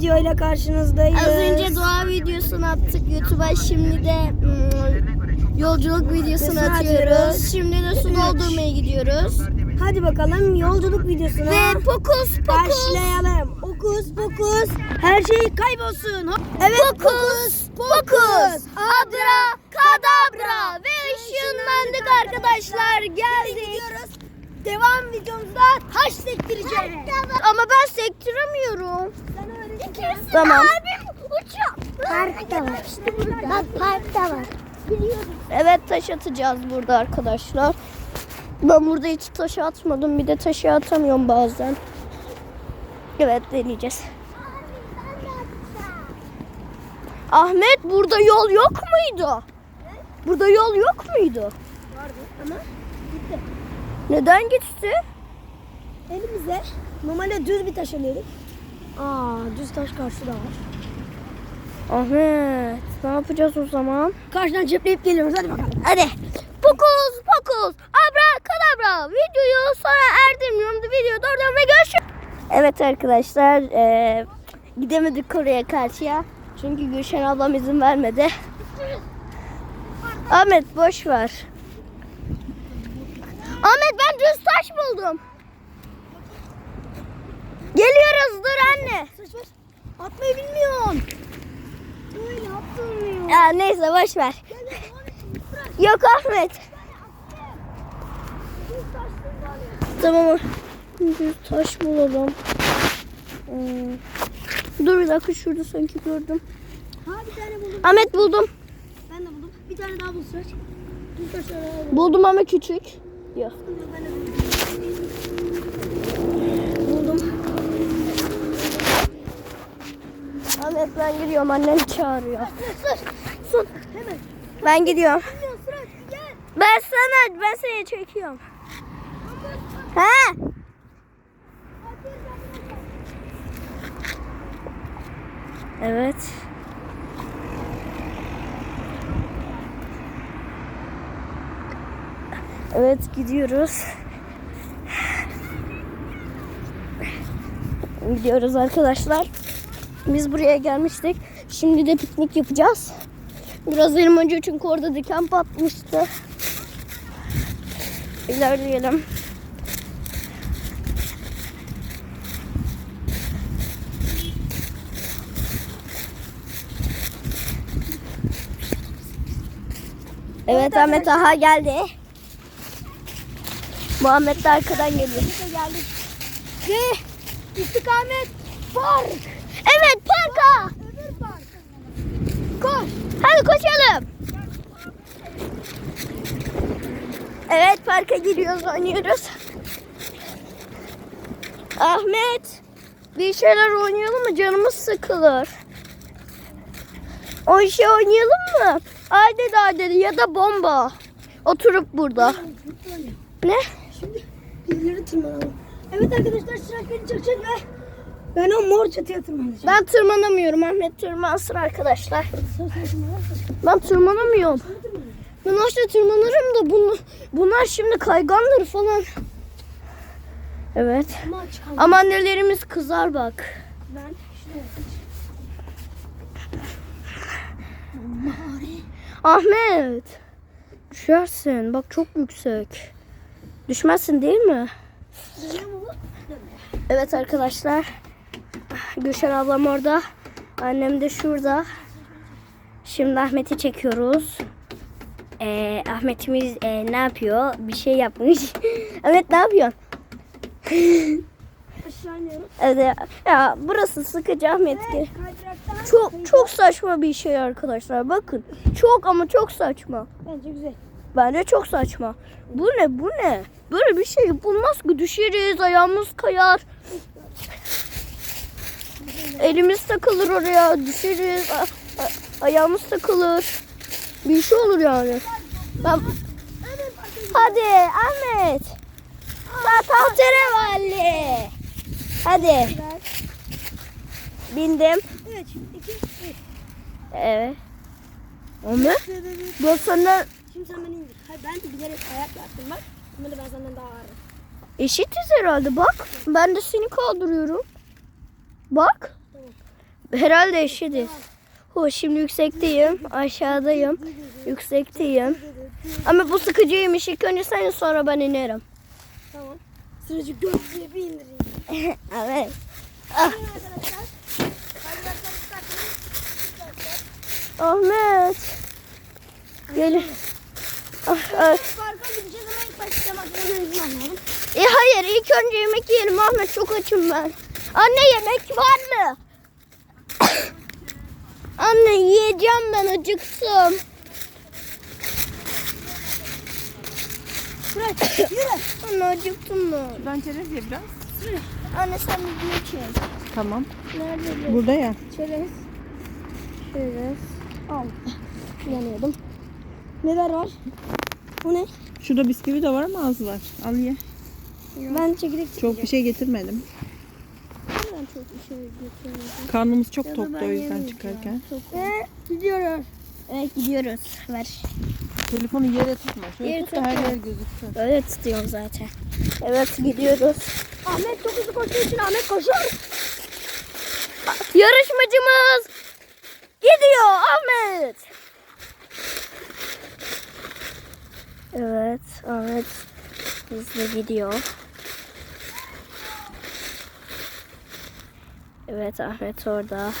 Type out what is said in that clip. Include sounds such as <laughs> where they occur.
videoyla karşınızdayız. Az önce doğa videosunu attık YouTube'a. Şimdi de mm, yolculuk videosunu atıyoruz. atıyoruz. Şimdi de doldurmaya gidiyoruz. Hadi bakalım yolculuk videosuna Ve pokus pokus. başlayalım. Okus pokus her şey kaybolsun. Evet Pokus pokus. Abra kadabra. Ve ışınlandık arkadaşlar. Geldik. Devam videomuzda taş sektireceğiz. Ama ben sektiremiyorum. Sana öğreteceğim. Tamam. Abim uçuyor. Park da var. Bak park da var. Evet taş atacağız burada arkadaşlar. Ben burada hiç taş atmadım. Bir de taşı atamıyorum bazen. Evet deneyeceğiz. Ahmet burada yol yok muydu? Burada yol yok muydu? Vardı ama gitti. Neden gitti? Elimize normalde düz bir taş alıyorduk. Aa düz taş karşıda var. Ahmet ne yapacağız o zaman? Karşıdan cepleyip geliyoruz hadi bakalım. Hadi. Fokus fokus. Abra kadabra. Videoyu sona erdirmiyorum. Video durdum ve görüşürüz. Evet arkadaşlar. eee, gidemedik oraya karşıya. Çünkü Gülşen ablam izin vermedi. Ahmet boş ver. Ahmet ben düz taş buldum. Geliyoruz dur anne. Atmayı bilmiyorsun. Böyle atılmıyor. Ya neyse boş ver. Yok Ahmet. Tamam. Düz taş bulalım. Hmm. Dur bir dakika şurada sanki gördüm. Ha bir tane buldum. Ahmet buldum. Ben de buldum. Bir tane daha bul Sıraç. Düz taşları alalım. Buldum ama küçük. Yok. Ben de buldum. Buldum. Ahmet ben gidiyorum annen çağırıyor. Son. Hemen. Ben gidiyorum. Ben sana ben seni çekiyorum. He? Evet. Evet gidiyoruz. Gidiyoruz arkadaşlar. Biz buraya gelmiştik. Şimdi de piknik yapacağız. Biraz elim önce çünkü orada diken patmıştı. İlerleyelim. Evet Ahmet Aha geldi. Muhammed de arkadan geliyor. Geldik. Ve istikamet park. Parka. Koş. Hadi koşalım. Evet parka giriyoruz oynuyoruz. Ahmet bir şeyler oynayalım mı? Canımız sıkılır. O şey oynayalım mı? Ay dedi ay dedi ya da bomba. Oturup burada. Ne? Şimdi birileri tırmanalım. Evet arkadaşlar beni çekecek ve ben o mor çatıya tırmanacağım. Ben tırmanamıyorum. Ahmet tırmansın arkadaşlar. Ben tırmanamıyorum. Ben aşağı tırmanırım da bunu, bunlar şimdi kaygandır falan. Evet. Ama annelerimiz kızar bak. Ben Ahmet. Düşersin. Bak çok yüksek. Düşmezsin değil mi? Evet arkadaşlar. Gülşen ablam orada. Annem de şurada. Şimdi Ahmet'i çekiyoruz. Ee, Ahmet'imiz e, ne yapıyor? Bir şey yapmış. <laughs> Ahmet ne yapıyorsun? <laughs> Evet, ya burası sıkıcı Ahmet. Ve kaydıraktan Çok çok saçma bir şey arkadaşlar. Bakın. Çok ama çok saçma. Bence güzel. Bence çok saçma. Bu ne? Bu ne? Böyle bir şey yapılmaz ki. Düşeriz, ayağımız kayar. Elimiz takılır oraya, düşeriz. a- a- ayağımız takılır. Bir şey olur yani. Ben... Hadi Ahmet. Ta tahterevalli. Hadi. Bindim. 3, 2, 1. Evet. O ne? Bu senden Şimdi sen beni indir. Hayır ben bilerek ayak yaptım bak. Ama da ben senden daha ağırım. eşitiz herhalde bak. Ben de seni kaldırıyorum. Bak. Herhalde eşidir. Hu şimdi yüksekteyim. Aşağıdayım. Yüksekteyim. Ama bu sıkıcıymış. İlk önce sen sonra ben inerim. Tamam. Sıracı gözlüğü bir indireyim. <laughs> Evet. Islattınız. Ahmet. Gel. Ah, ah. E hayır ilk önce yemek yiyelim Ahmet çok açım ben. Anne yemek var mı? Anne yiyeceğim ben acıktım. Bırak yürü. Anne acıktım ben. Şuradan çerez ye biraz. Anne sen bir çek. Tamam. Nerede bu? Burada ya. Çerez. Çerez. Al. Yanıyordum. Neler var? Bu ne? Şurada bisküvi de var ama az var. Al ye. Ben çekirdek Çok bir şey getirmedim. Çok getirmedim. Karnımız çok toktu o yüzden çıkarken. Ve gidiyoruz. Evet gidiyoruz. Ver. Telefonu yere tutma. Şöyle Yere tut da her tutma. yer gözüksün. Öyle tutuyorum zaten. Evet gidiyoruz. Ahmet çok hızlı koştuğu için Ahmet koşuyor. Yarışmacımız gidiyor Ahmet. Evet Ahmet hızlı gidiyor. Evet Ahmet orada.